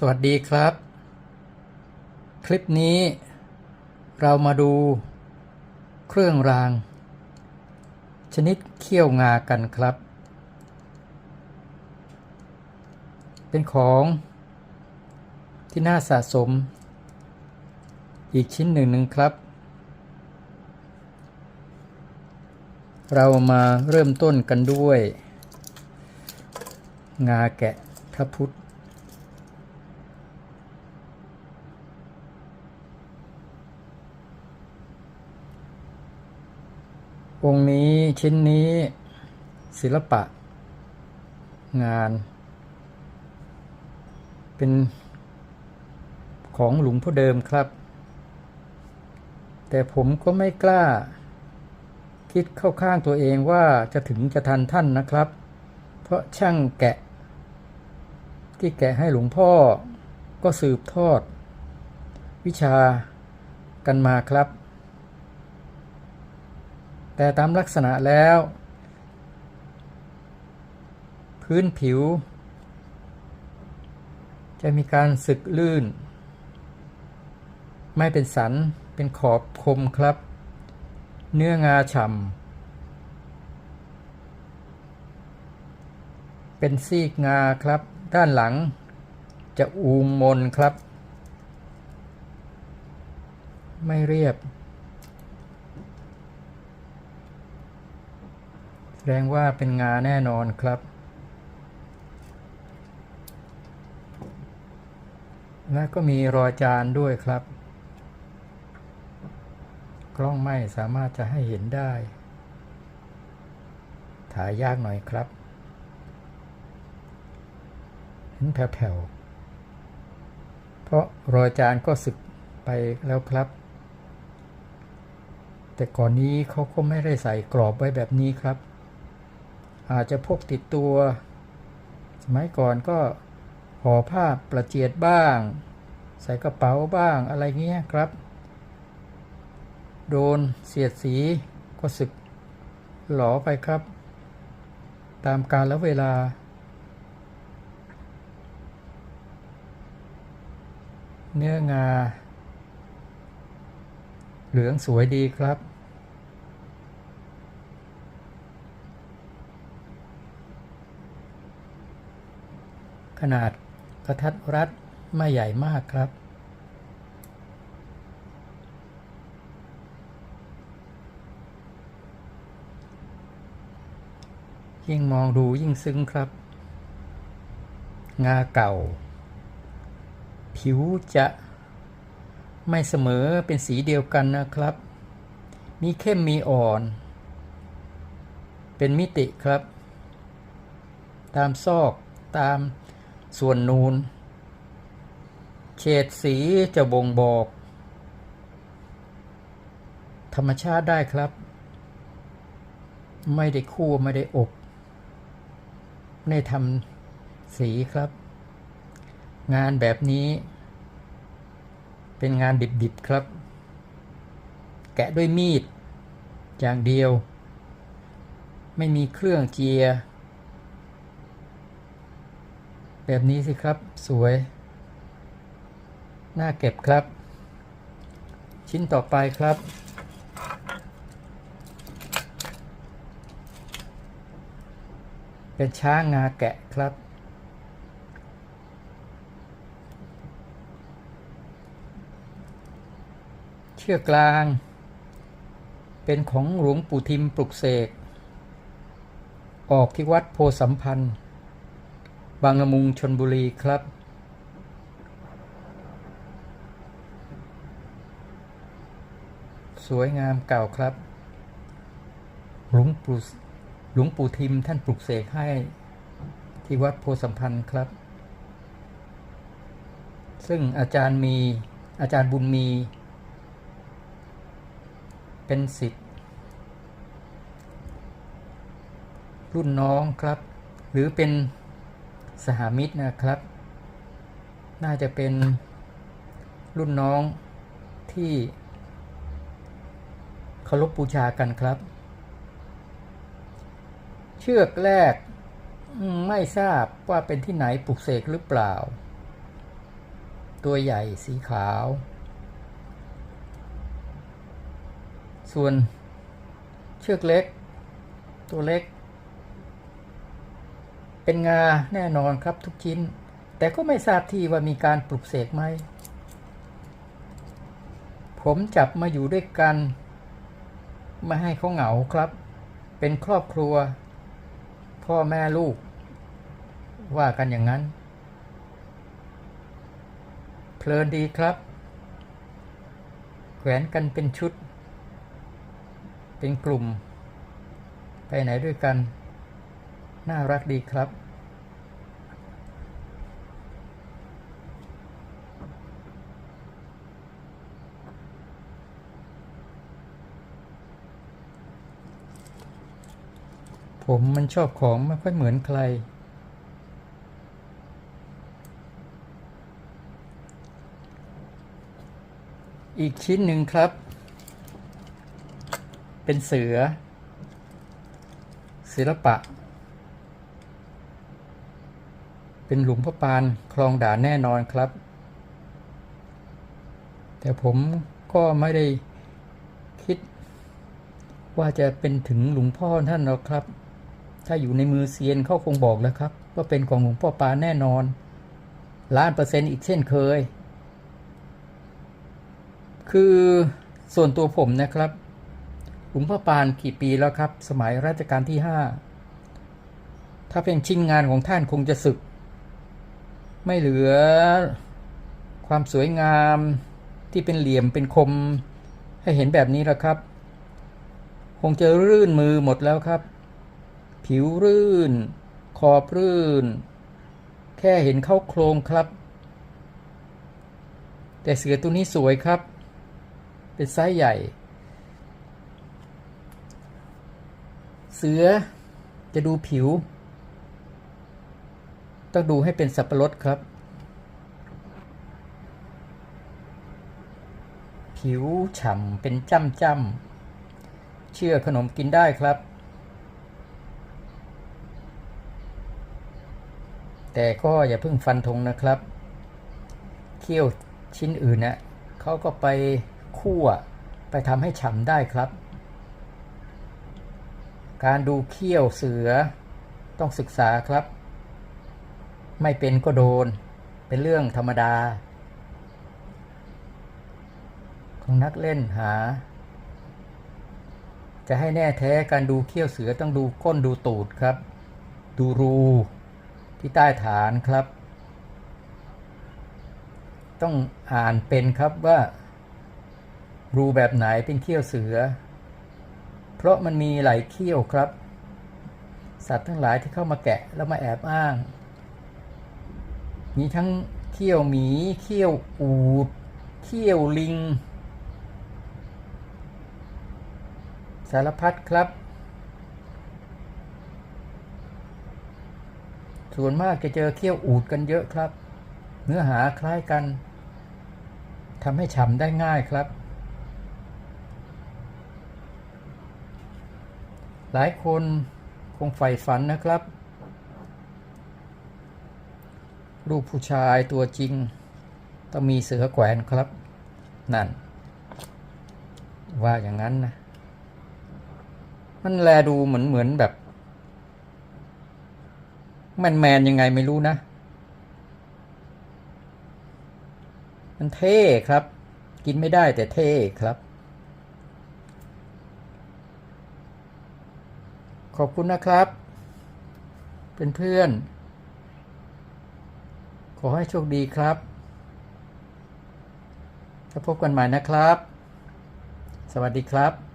สวัสดีครับ คลิปนี้เรามาดูเครื่องราง ชนิดเขี้ยวงากันครับ เป็นของที่น่าสะสม อีกชิ้นหนึ่งหนึ่งครับ เรามาเริ่มต้นกันด้วย งาแกะพระพุทธ องค์นี้ชิ้นนี้ศิลปะ งาน เป็นของหลวงพ่อเดิมครับ แต่ผมก็ไม่กล้า คิดเข้าข้างตัวเองว่าจะถึงจะทันท่านนะครับ เพราะช่างแกะ ที่แกะให้หลวงพ่อก็สืบทอด วิชากันมาครับ แต่ตามลักษณะแล้ว พื้นผิว จะมีการสึกลื่น ไม่เป็นสันเป็นขอบคมครับ เนื้องาฉ่ำเป็นซีกงาครับ ด้านหลังจะอูมมนครับ ไม่เรียบ แส ดงว่าเป็นงาแน่นอนครับ และก็มีรอยจานด้วยครับ กล้องไม่สามารถจะให้เห็นได้ ถ่ายยากหน่อยครับ เห็นแผ่วๆ เพราะรอยจานก็สึกไปแล้วครับแต่ก่อนนี้เขาก็ไม่ได้ใส่กรอบไว้แบบนี้ครับ อาจจะพกติดตัว สมัยก่อนก็ห่อผ้าประเจียดบ้าง ใส่กระเป๋าบ้างอะไรเงี้ยครับ โดนเสียดสีก็สึกหลอไปครับ ตามกาลและเวลา เนื้องา เหลืองสวยดีครับ ขนาดกระทัดรัดไม่ใหญ่มากครับ ยิ่งมองดูยิ่งซึ้งครับ งาเก่า ผิวจะไม่เสมอเป็นสีเดียวกันนะครับ มีเข้มมีอ่อน เป็นมิติครับ ตามซอกตาม ส่วนนูน เฉดสีจะบ่งบอก ธรรมชาติได้ครับ ไม่ได้คั่วไม่ได้อบไม่ได้ทำสีครับ งานแบบนี้ เป็นงานดิบๆครับ แกะด้วยมีด อย่างเดียว ไม่มีเครื่องเจีย แบบนี้สิครับสวย น่าเก็บครับ ชิ้นต่อไปครับ เป็นช้างงาแกะครับ เชือกกลาง เป็นของหลวงปู่ทิมปลุกเสก ออกที่วัดโพสัมพันธ์ บางละมุงชนบุรีครับ สวยงามเก่าครับ หลวงปู่หลวงปู่ทิมท่านปลุกเสกให้ที่วัดโพสัมพันธ์ครับ ซึ่งอาจารย์มีอาจารย์บุญมี เป็นสิทธิ์รุ่นน้องครับ หรือเป็น สหมิตรนะครับ น่าจะเป็นรุ่นน้องที่เคารพบูชากันครับ เชือกแรกไม่ทราบว่าเป็นที่ไหนปลุกเสกหรือเปล่า ตัวใหญ่สีขาว ส่วนเชือกเล็ก ตัวเล็ก เป็นงาแน่นอนครับทุกชิ้น แต่ก็ไม่ทราบที่ว่ามีการปลุกเสกไหม ผมจับมาอยู่ด้วยกัน ไม่ให้เขาเหงาครับ เป็นครอบครัว พ่อแม่ลูก ว่ากันอย่างนั้น เพลินดีครับ แขวนกันเป็นชุด เป็นกลุ่ม ไปไหนด้วยกัน น่ารักดีครับ ผมมันชอบของไม่ค่อยเหมือนใคร อีกชิ้นหนึ่งครับ เป็นเสือ ศิลปะ เป็นหลุมพระปานคลองด่านแน่นอนครับ แต่ผมก็ไม่ได้คิด ว่าจะเป็นถึงหลวงพ่อท่านหรอกครับ ถ้าอยู่ในมือเซียนเขาคงบอกแล้วครับ ว่าเป็นของหลวงพ่อปานแน่นอนล้านเปอร์เซ็นต์อีกเช่นเคย คือส่วนตัวผมนะครับหลวงพ่อปานกี่ปีแล้วครับ สมัยรัชกาลที่ห้าถ้าเป็นชิ้นงานของท่านคงจะสึก ไม่เหลือความสวยงามที่เป็นเหลี่ยมเป็นคมให้เห็นแบบนี้แล้วครับ คงจะรื่นมือหมดแล้วครับ ผิวรื่น ขอบรื่น แค่เห็นเข้าโครงครับ แต่เสือตัวนี้สวยครับ เป็นไซส์ใหญ่ เสือจะดูผิว ต้องดูให้เป็นสับปะรดครับ ผิวฉ่ำเป็นจ้ำจ้ำเชื่อขนมกินได้ครับ แต่ก็อย่าเพิ่งฟันธงนะครับ เคี่ยวชิ้นอื่นนะ่ะเขาก็ไปคั่วไปทำให้ฉ่ำได้ครับ การดูเคี่ยวเสือต้องศึกษาครับ ไม่เป็นก็โดน เป็นเรื่องธรรมดา ของนักเล่นหา จะให้แน่แท้การดูเขี้ยวเสือต้องดูก้นดูตูดครับ ดูรูที่ใต้ฐานครับ ต้องอ่านเป็นครับว่ารูแบบไหนเป็นเขี้ยวเสือ เพราะมันมีหลายเขี้ยวครับ สัตว์ทั้งหลายที่เข้ามาแกะแล้วมาแอบอ้าง มีทั้งเขี้ยวหมี เขี้ยวอูด เขี้ยวลิง สารพัดครับ ส่วนมากจะเจอเขี้ยวอูดกันเยอะครับ เนื้อหาคล้ายกันทำให้ฉ่ำได้ง่ายครับ หลายคนคงใฝ่ฝันนะครับ รูปผู้ชายตัวจริง ต้องมีเสือแขวนครับ นั่น ว่าอย่างนั้นนะ มันแลดูเหมือนเหมือนแบบ แมนแมนยังไงไม่รู้นะ มันเท่ครับ กินไม่ได้แต่เท่ครับ ขอบคุณนะครับ เป็นเพื่อน อให้โชคดีครับจะพบกันใหม่นะครับ สวัสดีครับ